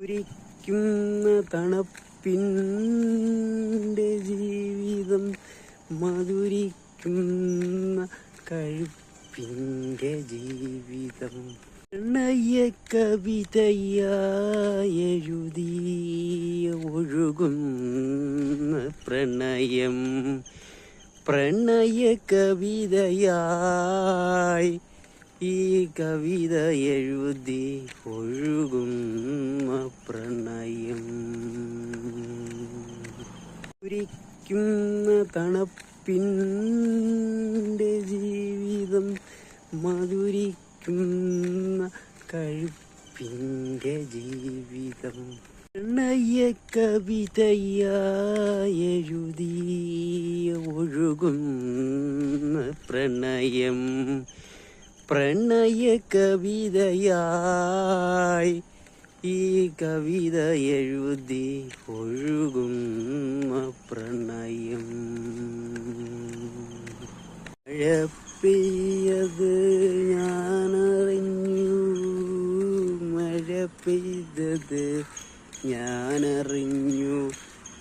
ഉരിക്കുന്ന തണുപ്പിന്റെ ജീവിതം മധുരിക്കുന്ന കഴുപ്പിന്റെ ജീവിതം. പ്രണയ കവിതയായെഴുതിയ ഒഴുകുന്ന പ്രണയം. പ്രണയ കവിതയായി ഈ കവിത എഴുതി ഒഴുകുന്ന പ്രണയം. ഉരിക്കുന്ന തണുപ്പിന്റെ ജീവിതം മധുരിക്കുന്ന കഴുപ്പിന്റെ ജീവിതം. പ്രണയ കവിതയായെഴുതി ഒഴുകുന്ന പ്രണയം. പ്രണയ കവിതയായി ഈ കവിത എഴുതി ഒഴുകും പ്രണയം മഴപ്പെയ്യത് പെയ്യത് ഞാനറിഞ്ഞു മഴ പെയ്തത് ഞാനറിഞ്ഞു.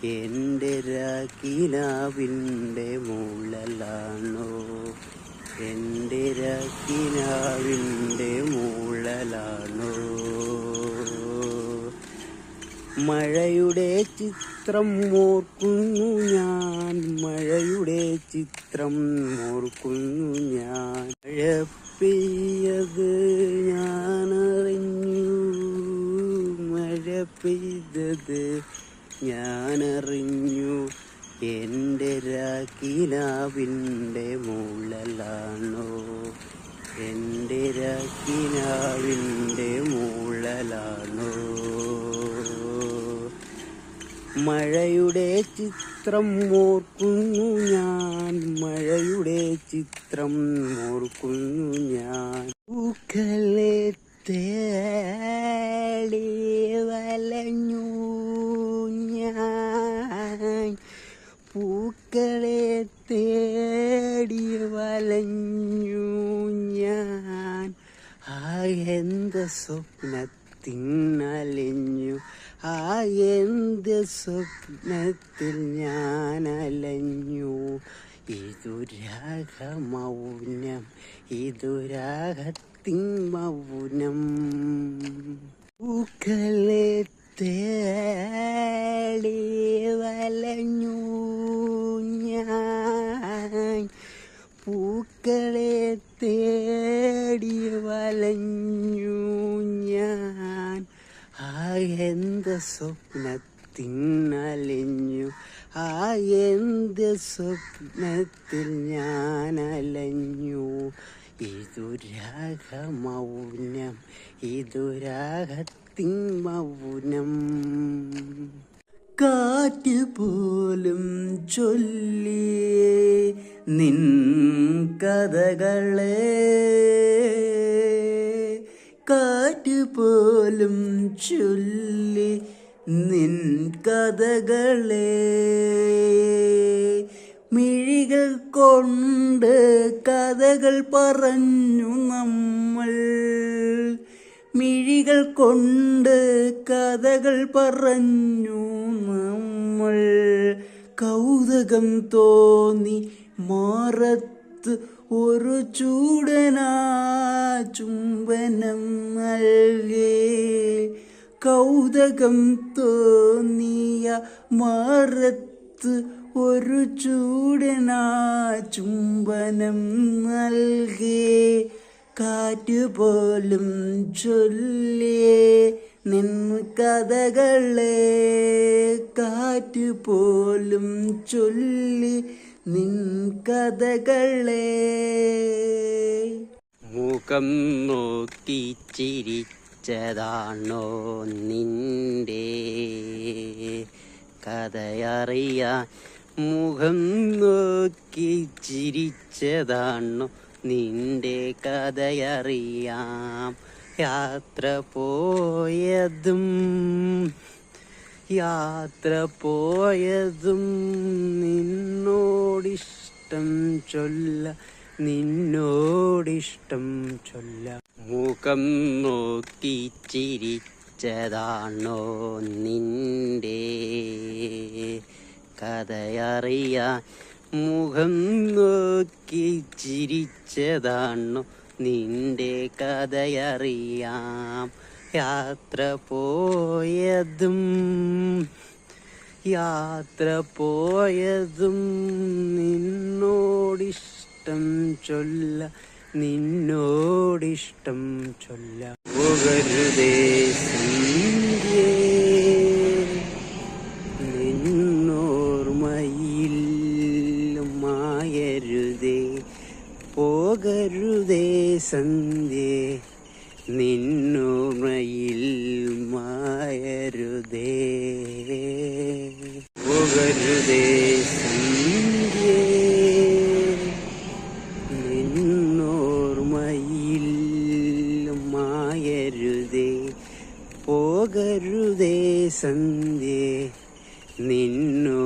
എന്റെ രാഖിലാവിന്റെ മൂളലാണോ എന്റെ രാക്കിനാവിന്റെ മൂളലാണോ? മഴയുടെ ചിത്രം ഓർക്കുന്നു ഞാൻ മഴയുടെ ചിത്രം ഓർക്കുന്നു ഞാൻ. മഴ പെയ്യത് ഞാനറിഞ്ഞു മഴ പെയ്തത് ഞാനറിഞ്ഞു. എന്റെ രാക്കിനാവിന്റെ മൂളലാണോ? എന്റെ രാക്കിനാവിന്റെ മൂളലാണോ? മഴയുടെ ചിത്രം ഓർക്കുന്നു ഞാൻ മഴയുടെ ചിത്രം ഓർക്കുന്നു ഞാൻ. പൂക്കളെ ആ എന്ത് സ്വപ്നത്തിനലിഞ്ഞു. ആ എന്ത് സ്വപ്നത്തിൽ ഞാൻ അലഞ്ഞു ഇതുരാഗമൗനം ഇതുരാഗത്തിൻ മൗനം. പൂക്കളെ വലഞ്ഞു ഞാൻ. പൂക്കളെ തേടി വലഞ്ഞു ഞാൻ. ആ എന്ത് സ്വപ്നത്തിനലഞ്ഞു ആ എന്ത് സ്വപ്നത്തിൽ ഞാൻ അലഞ്ഞു. ഇതുരാഗമൗനം ഇതുരാഗത്തിൻ മൗനം. കാറ്റ് പോലും ചൊല്ലി നിൻ കഥകളെ കാറ്റ് പോലും ചൊല്ലി നിൻ കഥകളെ മിഴികൾ കൊണ്ട് കഥകൾ പറഞ്ഞു നമ്മൾ മിഴികൾ കൊണ്ട് കഥകൾ പറഞ്ഞു നമ്മൾ കൗതുകം തോന്നി മാറത്ത് ഒരു ചൂടനാ ചുംബനം നൽകേ. കൗതുകം തോന്നിയ മാറത്ത് ഒരു ചൂടനാ ചുംബനം നൽകേ. കാറ്റ് പോലും ചൊല്ലേ നിൻ കഥകളെ കാറ്റ് പോലും ചൊല്ലി നിൻ കഥകളെ. മുഖം നോക്കി ചിരിച്ചതാണോ നിന്റെ കഥയറിയാൻ? മുഖം നോക്കി ചിരിച്ചതാണോ നിന്റെ കഥയറിയാം? യാത്ര പോയതും യാത്ര പോയതും നിന്നോടിഷ്ടം ചൊല്ല നിന്നോടിഷ്ടം ചൊല്ല. മുഖം നോക്കി ചിരിച്ച ചിരിച്ചതാണോ നിന്റെ? കഥയറിയാൻ മുഖം നോക്കി ചിരിച്ചതാണോ നിന്റെ? കഥയറിയാം യാത്ര പോയതും യാത്ര പോയതും നിന്നോടിഷ്ടം ചൊല്ല നിന്നോടിഷ്ടം ചൊല്ല. പോകരുതേ സന്ധ്യേ പോകരുതേ സന്ധ്യേ. നിന്നോർമ്മയിൽ മായരുതേ. പോകരുതേ സന്ധ്യേ. നിന്നോർമ്മയിൽ മായരുതേ. പോകരുതേ സന്ധ്യേ. നിന്നോർമ്മയിൽ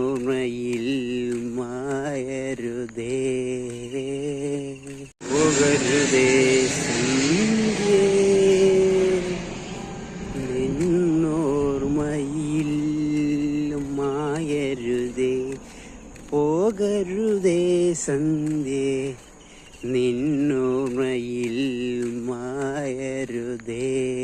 മായരുതേ. പോകരുതേ പോകരുതേ സന്ധ്യേ. നിന്നോർമ്മയിൽ മായരുതേ.